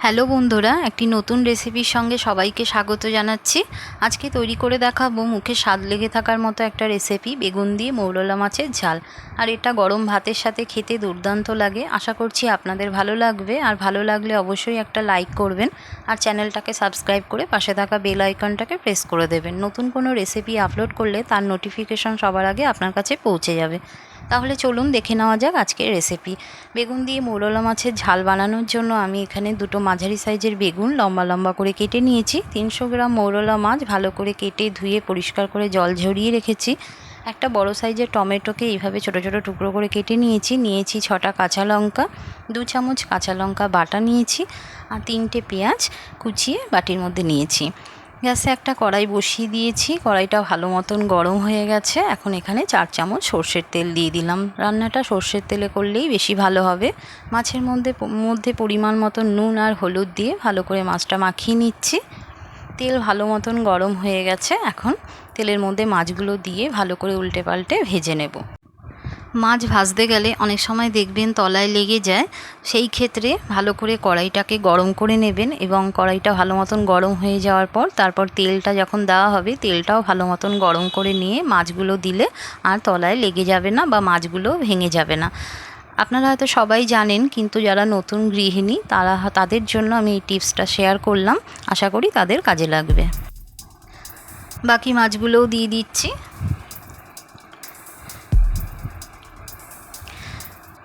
Hello বন্ধুরা, একটি নতুন রেসিপির সঙ্গে সবাইকে স্বাগত জানাচ্ছি। আজকে তৈরি করে দেখাবো মুখে স্বাদ লেগে থাকার মতো একটা রেসিপি, বেগুন দিয়ে মৌরলা মাছের ঝাল। আর এটা গরম ভাতের সাথে খেতে দুর্দান্ত লাগে। আশা করছি আপনাদের ভালো লাগবে। আর ভালো লাগলে অবশ্যই একটা লাইক করবেন। আর চ্যানেলটাকে সাবস্ক্রাইব করে পাশে থাকা বেল আইকনটাকে প্রেস করে দেবেন। নতুন কোনো রেসিপি আপলোড করলে তার নোটিফিকেশন সবার আগে আপনার কাছে পৌঁছে যাবে। তাহলে চলুন দেখে নেওয়া যাক আজকের রেসিপি বেগুন দিয়ে মৌরলা মাছের ঝাল বানানোর জন্য আমি এখানে দুটো মাঝারি সাইজের বেগুন লম্বা লম্বা করে কেটে নিয়েছি। তিনশো গ্রাম মৌরলা মাছ ভালো করে কেটে ধুয়ে পরিষ্কার করে জল ঝরিয়ে রেখেছি। একটা বড় সাইজের টমেটোকে এইভাবে ছোট ছোট টুকরো করে কেটে নিয়েছি। নিয়েছি ছটা কাঁচা লঙ্কা, দু চামচ কাঁচা লঙ্কা বাটা নিয়েছি আর তিনটে পেঁয়াজ কুচিয়ে বাটির মধ্যে নিয়েছি। গ্যাসে একটা কড়াই বসিয়ে দিয়েছি। কড়াইটা ভালো মতন গরম হয়ে গেছে। এখন এখানে চার চামচ সর্ষের তেল দিয়ে দিলাম। রান্নাটা সর্ষের তেলে করলেই বেশি ভালো হবে। মাছের মধ্যে মধ্যে পরিমাণ মতন নুন আর হলুদ দিয়ে ভালো করে মাছটা মাখিয়ে নিচ্ছি। তেল ভালো মতন গরম হয়ে গেছে। এখন তেলের মধ্যে মাছগুলো দিয়ে ভালো করে উল্টে পাল্টে ভেজে নেব। মাছ ভাজতে গেলে অনেক সময় দেখবেন তলায় লেগে যায়। সেই ক্ষেত্রে ভালো করে কড়াইটাকে গরম করে নেবেন এবং কড়াইটা ভালো মতন গরম হয়ে যাওয়ার পর তারপর তেলটা যখন দেওয়া হবে, তেলটাও ভালো মতন গরম করে নিয়ে মাছগুলো দিলে আর তলায় লেগে যাবে না বা মাছগুলো ভেঙে যাবে না। আপনারা হয়তো সবাই জানেন, কিন্তু যারা নতুন গৃহিণী তারা তাদের জন্য আমি এই টিপসটা শেয়ার করলাম। আশা করি তাদের কাজে লাগবে। বাকি মাছগুলোও দিয়ে দিচ্ছি।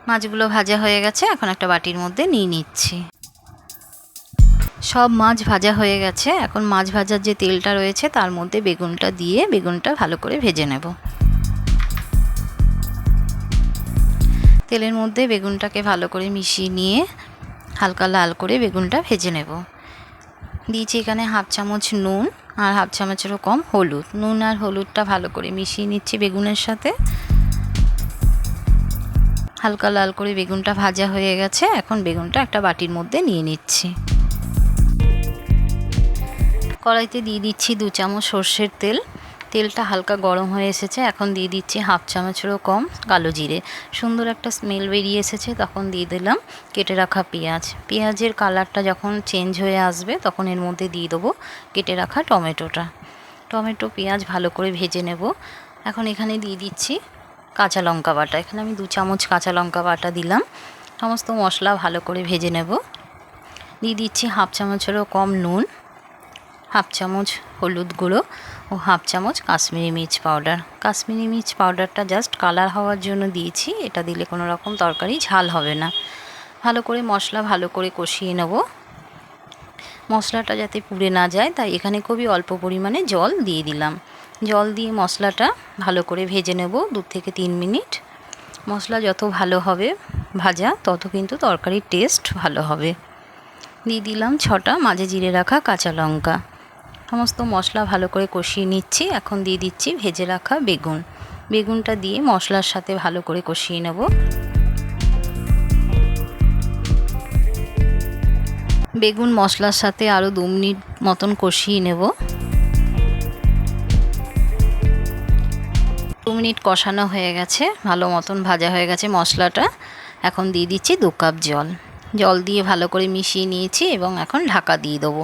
মাছগুলো ভাজা হয়ে গেছে, এখন একটা বাটির মধ্যে নিয়ে নিচ্ছি। সব মাছ ভাজা হয়ে গেছে, এখন মাছ ভাজার যে তেলটা রয়েছে তার মধ্যে বেগুনটা দিয়ে বেগুনটা ভালো করে ভেজে নেব। তেলের মধ্যে বেগুনটাকে ভালো করে মিশিয়ে নিয়ে হালকা লাল করে বেগুনটা ভেজে নেব। দিয়েছি এখানে হাফ চামচ নুন আর হাফ চামচেরও কম হলুদ। নুন আর হলুদটা ভালো করে মিশিয়ে নিচ্ছি বেগুনের সাথে। হালকা লাল করে বেগুনটা ভাজা হয়ে গেছে। এখন বেগুনটা একটা বাটির মধ্যে নিয়ে নিচ্ছি। কড়াইতে দিয়ে দিচ্ছি দু চামচ সর্ষের তেল। তেলটা হালকা গরম হয়ে এসেছে। এখন দিয়ে দিচ্ছি হাফ চামচেরও কম কালো জিরে। সুন্দর একটা স্মেল বেরিয়ে এসেছে। তখন দিয়ে দিলাম কেটে রাখা পেঁয়াজ। পেঁয়াজের কালারটা যখন চেঞ্জ হয়ে আসবে, তখন এর মধ্যে দিয়ে দেবো কেটে রাখা টমেটোটা। টমেটো পেঁয়াজ ভালো করে ভেজে নেব। এখন এখানে দিয়ে দিচ্ছি কাঁচা লঙ্কা বাটা। এখানে আমি দু চামচ কাঁচা লঙ্কা বাটা দিলাম। সমস্ত মশলা ভালো করে ভেজে নেব। দিয়ে দিচ্ছি হাফ চামচেরও কম নুন, হাফ চামচ হলুদ গুঁড়ো ও হাফ চামচ কাশ্মীরি মির্চ পাউডার। কাশ্মীরি মির্চ পাউডারটা জাস্ট কালার হওয়ার জন্য দিয়েছি। এটা দিলে কোনো রকম তরকারি ঝাল হবে না। ভালো করে মশলা ভালো করে কষিয়ে নেব। মশলাটা যাতে পুড়ে না যায়, তাই এখানে খুবই অল্প পরিমাণে জল দিয়ে দিলাম। জল দিয়ে মশলাটা ভালো করে ভেজে নেব দু থেকে তিন মিনিট। মশলা যত ভালো হবে ভাজা, তত কিন্তু তরকারির টেস্ট ভালো হবে। দিয়ে দিলাম ছটা মাঝে জিরে রাখা কাঁচা লঙ্কা। সমস্ত মশলা ভালো করে কষিয়ে নিচ্ছি। এখন দিয়ে দিচ্ছি ভেজে রাখা বেগুন। বেগুনটা দিয়ে মশলার সাথে ভালো করে কষিয়ে নেব। বেগুন মশলার সাথে আরও দু মিনিট মতন কষিয়ে নেব। মিনিট কষানো হয়ে গেছে, ভালো মতন ভাজা হয়ে গেছে মশলাটা। এখন দিয়ে দিচ্ছি দু কাপ জল। জল দিয়ে ভালো করে মিশিয়ে নিয়েছি এবং এখন ঢাকা দিয়ে দেবো।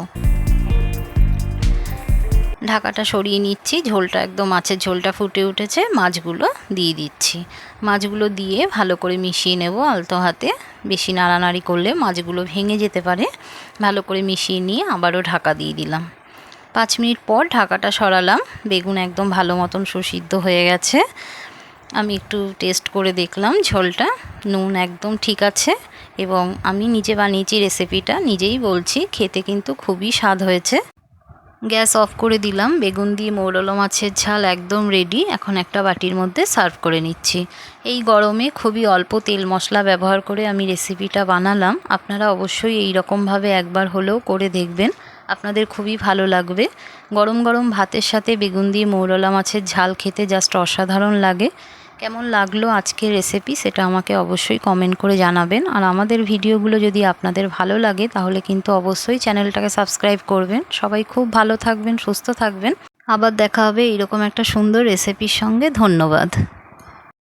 ঢাকাটা সরিয়ে নিচ্ছি, ঝোলটা একদম মাছের ঝোলটা ফুটে উঠেছে, মাছগুলো দিয়ে দিচ্ছি। মাছগুলো দিয়ে ভালো করে মিশিয়ে নেব আলতো হাতে। বেশি নাড়ানাড়ি করলে মাছগুলো ভেঙে যেতে পারে। ভালো করে মিশিয়ে নিয়ে আবারও ঢাকা দিয়ে দিলাম। পাঁচ মিনিট পর ঢাকাটা সরালাম। বেগুন একদম ভালো মতন সুসিদ্ধ হয়ে গেছে। আমি একটু টেস্ট করে দেখলাম ঝোলটা। নুন একদম ঠিক আছে এবং আমি নিজে বানিয়েছি রেসিপিটা নিজেই বলছি, খেতে কিন্তু খুবই স্বাদ হয়েছে। গ্যাস অফ করে দিলাম। বেগুন দিয়ে মৌরলো মাছের ঝাল একদম রেডি এখন একটা বাটির মধ্যে সার্ভ করে নিচ্ছি। এই গরমে খুবই অল্প তেল মশলা ব্যবহার করে আমি রেসিপিটা বানালাম। আপনারা অবশ্যই এই রকমভাবে একবার হলেও করে দেখবেন। আপনাদের খুবই ভালো লাগবে। গরম গরম ভাতের সাথে বেগুন দিয়ে মৌরলা মাছের ঝাল খেতে জাস্ট অসাধারণ লাগে। কেমন লাগল আজকের রেসিপি সেটা আমাকে অবশ্যই কমেন্ট করে জানাবেন। আর আমাদের ভিডিওগুলো যদি আপনাদের ভালো লাগে তাহলে কিন্তু অবশ্যই চ্যানেলটাকে সাবস্ক্রাইব করবেন। সবাই খুব ভালো থাকবেন, সুস্থ থাকবেন। আবার দেখা হবে এরকম একটা সুন্দর রেসিপির সঙ্গে। ধন্যবাদ।